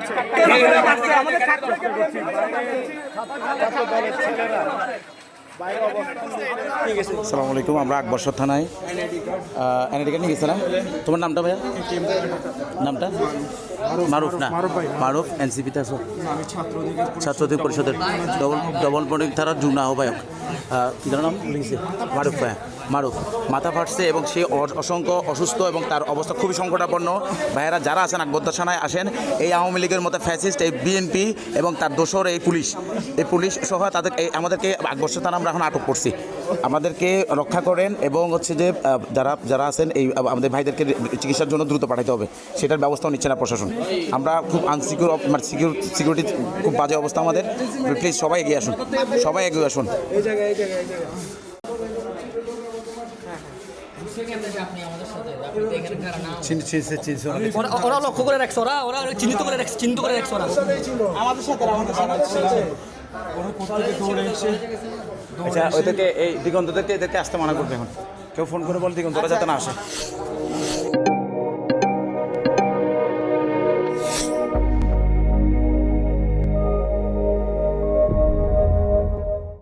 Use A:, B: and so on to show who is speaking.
A: মারছে আমাদের
B: আসসালামু আলাইকুম আমরা আকবরসর থানায়। এনআইডি কার্ড নিয়ে গেছে না তোমার নামটা ভাইয়া? নামটা? মারুফ না? মারুফ এনসিপিতে আছো? ছাত্র অধিকার পরিষদের ডবল ডবল মর্নিং থানার যুগ্ম আহ্বায়ক। আহ, কি নাম? লিখেছে। মারুফ ভাইয়া। মারুফ। মাথা ফাটছে এবং সে অসংখ্য অসুস্থ এবং তার অবস্থা খুবই সংকটাপন্ন। ভাইয়েরা যারা আছেন আকবরদার থানায় আসেন, এই আওয়ামী লীগের মতো ফ্যাসিস্ট, এই বিএনপি এবং তার দোসর এই পুলিশ এই পুলিশ সহ তাদের এই আমাদেরকে আকবর্ষ থানা আমরা এখন আটক করছি। আমাদেরকে রক্ষা করেন এবং হচ্ছে যে যারা যারা আছেন, এই আমাদের ভাইদেরকে চিকিৎসার জন্য দ্রুত পাঠাতে হবে। সেটার ব্যবস্থাও নিচ্ছে না প্রশাসন। আমরা খুব আনসিকিউর মানে সিকিউর সিকিউরিটি খুব বাজে অবস্থা আমাদের। প্লিজ সবাই এগিয়ে আসুন। সবাই এগিয়ে আসুন।
C: ওরা ওরা লক্ষ্য করে রাখছে ওরা ওরা চিহ্নিত করে রাখছে চিহ্নিত করে রাখছে ওরা।
B: আচ্ছা ওদেরকে এই দিগন্ত এদেরকে আসতে মানা করবে এখন। কেউ ফোন করে বল দিগন্তরা যাতে না আসে।